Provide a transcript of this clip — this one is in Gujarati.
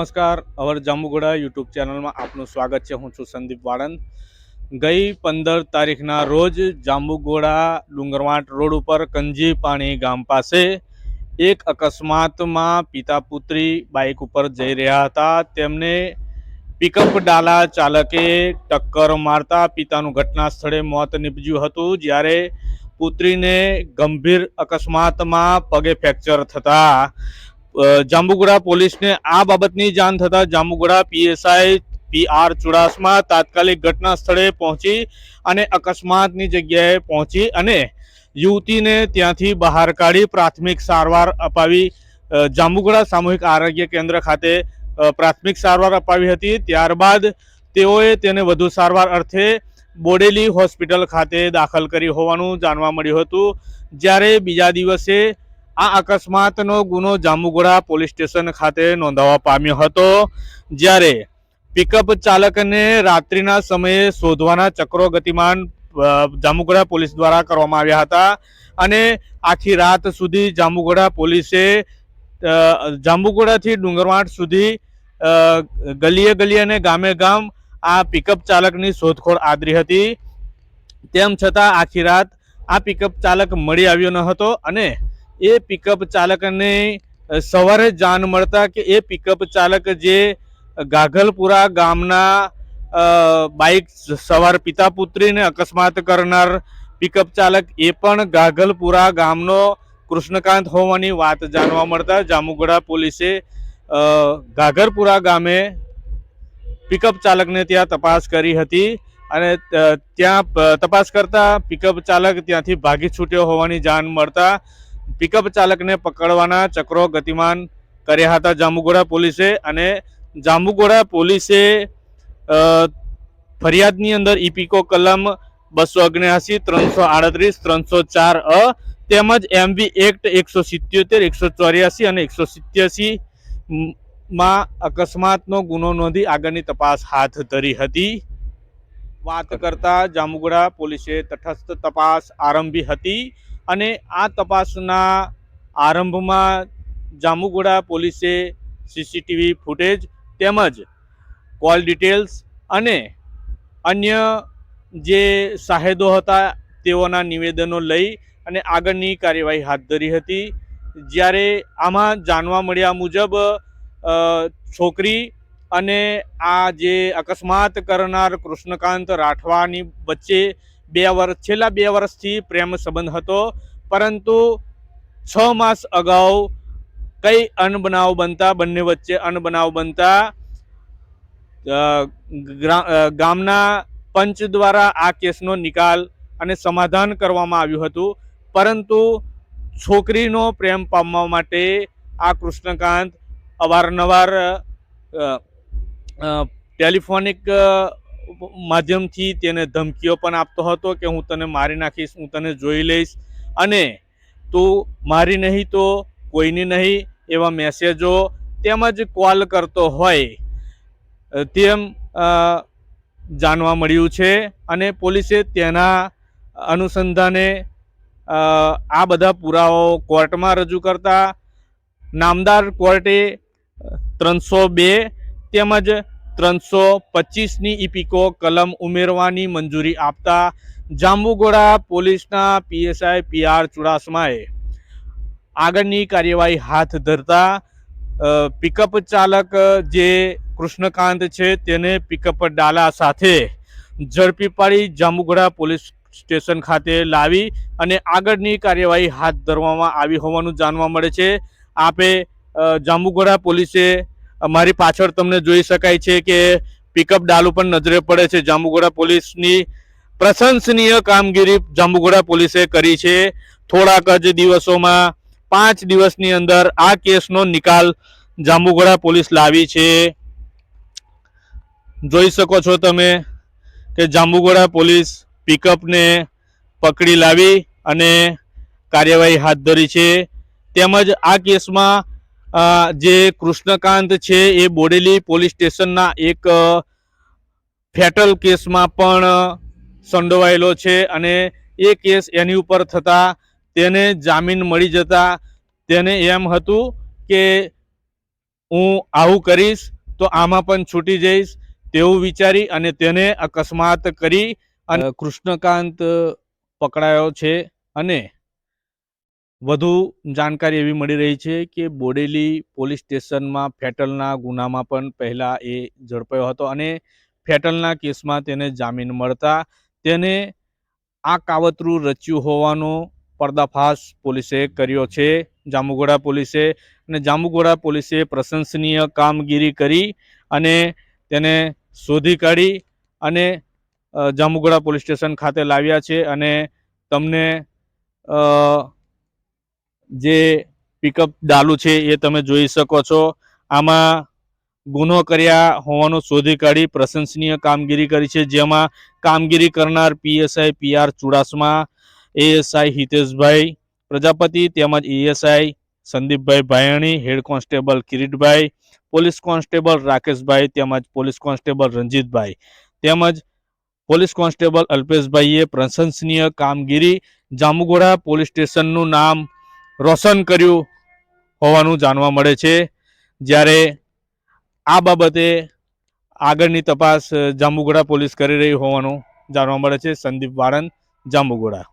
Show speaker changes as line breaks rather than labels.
નમસ્કાર. અવર જાંબુગોડા યુટ્યુબ ચેનલમાં આપનું સ્વાગત છે. હું છું સંદીપ વાળંદ. ગઈ પંદર તારીખના રોજ જાંબુગોડા ડુંગરવાટ રોડ ઉપર કંજીપાણી ગામ પાસે એક અકસ્માતમાં પિતા પુત્રી બાઇક ઉપર જઈ રહ્યા હતા. તેમને પિકઅપ ડાલા ચાલકે ટક્કર મારતા પિતાનું ઘટના સ્થળે મોત નીપજ્યું હતું, જ્યારે પુત્રીને ગંભીર અકસ્માતમાં પગે ફ્રેક્ચર થતા જાંબુગોડા પોલીસને આ બાબતની જાણ થતાં Jambughoda PSI P R Chudasama તાત્કાલિક ઘટના સ્થળે પહોંચી અને અકસ્માતની જગ્યાએ પહોંચી અને યુવતીને ત્યાંથી બહાર કાઢી પ્રાથમિક સારવાર અપાવી. જાંબુગુડા સામૂહિક આરોગ્ય કેન્દ્ર ખાતે પ્રાથમિક સારવાર અપાવી હતી. ત્યારબાદ તેઓએ તેને વધુ સારવાર અર્થે બોડેલી હોસ્પિટલ ખાતે દાખલ કરી હોવાનું જાણવા મળ્યું હતું. જ્યારે બીજા દિવસે આ અકસ્માતનો ગુનો જાંબુગોડા પોલીસ સ્ટેશન ખાતે નોંધાવા પામ્યો હતો. જ્યારે પિકઅપ ચાલકને રાત્રિના સમયે શોધવાના ચક્રો ગતિમાન જાંબુગોડા પોલીસ દ્વારા કરવામાં આવ્યા હતા અને આખી રાત સુધી જાંબુગોડા પોલીસે જાંબુગોડાથી ડુંગરવાટ સુધી ગલીએ ગલીએ અને ગામે ગામ આ પિકઅપ ચાલકની શોધખોળ આદરી હતી. તેમ છતાં આખી રાત આ પિકઅપ ચાલક મળી આવ્યો ન હતો અને એ પિકઅપ ચાલકને સવારે જાણ મળતા કે એ પિકઅપ ચાલક જે ગાઘલપુરા ગામના બાઇક સવાર પિતા પુત્રીને અકસ્માત કરનાર પિકઅપ ચાલક એ પણ ગાઘલપુરા ગામનો કૃષ્ણકાંત હોવાની વાત જાણવા મળતા જામુગોડા પોલીસે ગાઘરપુરા ગામે પિકઅપ ચાલકને ત્યાં તપાસ કરી હતી અને ત્યાં તપાસ કરતા પિકઅપ ચાલક ત્યાંથી ભાગી છૂટ્યો હોવાની જાણ મળતા પિકઅપ ચાલકને પકડવાના ચક્રો ગતિમાન કર્યા હતા જાંબુગોડા પોલીસે અને જાંબુગોડા પોલીસે ફરિયાદની અંદર ઇપિકો કલમ બસો ઓગણ્યાસી ત્રણસો આડત્રીસ, ત્રણસો ચાર અ તેમજ એમવી એક્ટ એકસો સિત્યોતેર, એકસો ચોર્યાસી અને એકસો સિત્યાસી માં અકસ્માતનો ગુનો નોંધી આગળની તપાસ હાથ ધરી હતી. વાત કરતા જાંબુગોડા પોલીસે તટસ્થ તપાસ આરંભી હતી. અને આ તપાસના આરંભમાં જાંબુગોડા પોલીસે સીસીટીવી ફૂટેજ તેમજ કોલ ડિટેલ્સ અને અન્ય જે શાહેદો હતા તેઓના નિવેદનો લઈ અને આગળની કાર્યવાહી હાથ ધરી હતી. જ્યારે આમાં જાણવા મળ્યા મુજબ છોકરી અને આ જે અકસ્માત કરનાર કૃષ્ણકાંત રાઠવાની વચ્ચે બે વર્ષ છેલ્લા બે વર્ષથી પ્રેમ સંબંધ હતો, પરંતુ છ માસ અગાઉ કઈ અનબનાવ બનતા, બંને વચ્ચે અનબનાવ બનતા ગામના પંચ દ્વારા આ કેસનો નિકાલ અને સમાધાન કરવામાં આવ્યું હતું, પરંતુ છોકરીનો પ્રેમ પામવા માટે આ કૃષ્ણકાંત અવારનવાર ટેલિફોનિક માધ્યમથી તેને ધમકીઓ પણ આપતો હતો કે હું તને મારી નાખીશ, હું તને જોઈ લઈશ. અને તું મારી નહીં તો કોઈની નહીં એવા મેસેજો તેમજ કોલ કરતો હોય તેમ જાણવા મળ્યું છે. અને પોલીસે તેના અનુસંધાને આ બધા પુરાવાઓ કોર્ટમાં રજૂ કરતા, નામદાર કોર્ટે ત્રણસો બે તેમજ ત્રણસો પચીસની ઇપિકો કલમ ઉમેરવાની મંજૂરી આપતા જાંબુગોડા પોલીસના પીએસઆઈ પીઆર ચુડાસમાએ આગળની કાર્યવાહી હાથ ધરતા પિકઅપ ચાલક જે કૃષ્ણકાંત છે તેને પિકઅપ ડાલા સાથે ઝડપી પાડી જાંબુગોડા પોલીસ સ્ટેશન ખાતે લાવી અને આગળની કાર્યવાહી હાથ ધરવામાં આવી હોવાનું જાણવા મળે છે. આપે જાંબુગોડા પોલીસે મારી પાછળ તમને જોઈ શકાય છે કે પિકઅપ ડાલુ પણ નજરે પડે છે. જાંબુગોડા પોલીસની પ્રશંસનીય કામગીરી જાંબુગોડા પોલીસે કરી છે. થોડાક જ દિવસોમાં, પાંચ દિવસની અંદર આ કેસનો નિકાલ જાંબુગોડા પોલીસ લાવી છે. જોઈ શકો છો તમે કે જાંબુગોડા પોલીસ પિકઅપને પકડી લાવી અને કાર્યવાહી હાથ ધરી છે. તેમજ આ કેસમાં જે કૃષ્ણકાંત છે એ બોડેલી પોલીસ સ્ટેશનના એક ફેટલ કેસમાં પણ સંડોવાયેલો છે અને એ કેસ એની ઉપર થતાં તેને જામીન મળી જતા તેને એમ હતું કે હું આવું કરીશ તો આમાં પણ છૂટી જઈશ તેવું વિચારી અને તેને અકસ્માત કરી અને કૃષ્ણકાંત પકડાયો છે અને વધુ જાણકારી એવી મળી રહી છે કે બોડેલી પોલીસ સ્ટેશનમાં ફેટલના ગુનામાં પણ પહેલાં એ ઝડપાયો હતો અને ફેટલના કેસમાં તેને જામીન મળતા તેને આ કાવતરું રચ્યું હોવાનો પર્દાફાશ પોલીસે કર્યો છે. જાંબુઘોડા પોલીસે અને જાંબુઘોડા પોલીસે પ્રશંસનીય કામગીરી કરી અને તેને શોધી કાઢી અને અ, જાંબુઘોડા પોલીસ સ્ટેશન ખાતે લાવ્યા છે અને તમને જે પિકઅપ ડાલુ છે એ તમે જોઈ શકો છો. આમાં ગુનો કર્યા હોવાનું શોધી કાઢી પ્રશંસનીય કામગીરી કરી છે. જેમાં કામગીરી કરનાર PSI PR Chudasama ASI Hiteshbhai, Prajapati તેમજ ASI Sandipbhai Bhayani, head constable Kiritbhai, police constable Rakeshbhai તેમજ પોલીસ કોન્સ્ટેબલ રંજીતભાઈ. તેમજ પોલીસ કોન્સ્ટેબલ અલ્પેશભાઈએ પ્રશંસનીય કામગીરી જામુગોડા પોલીસ સ્ટેશનનું નામ રોશન કર્યું હોવાનું જાણવા મળે છે. જ્યારે આ બાબતે આગળની તપાસ જાંબુગોડા પોલીસ કરી રહી હોવાનું જાણવા મળે છે. સંદીપ વાળંદ, જાંબુઘોડા.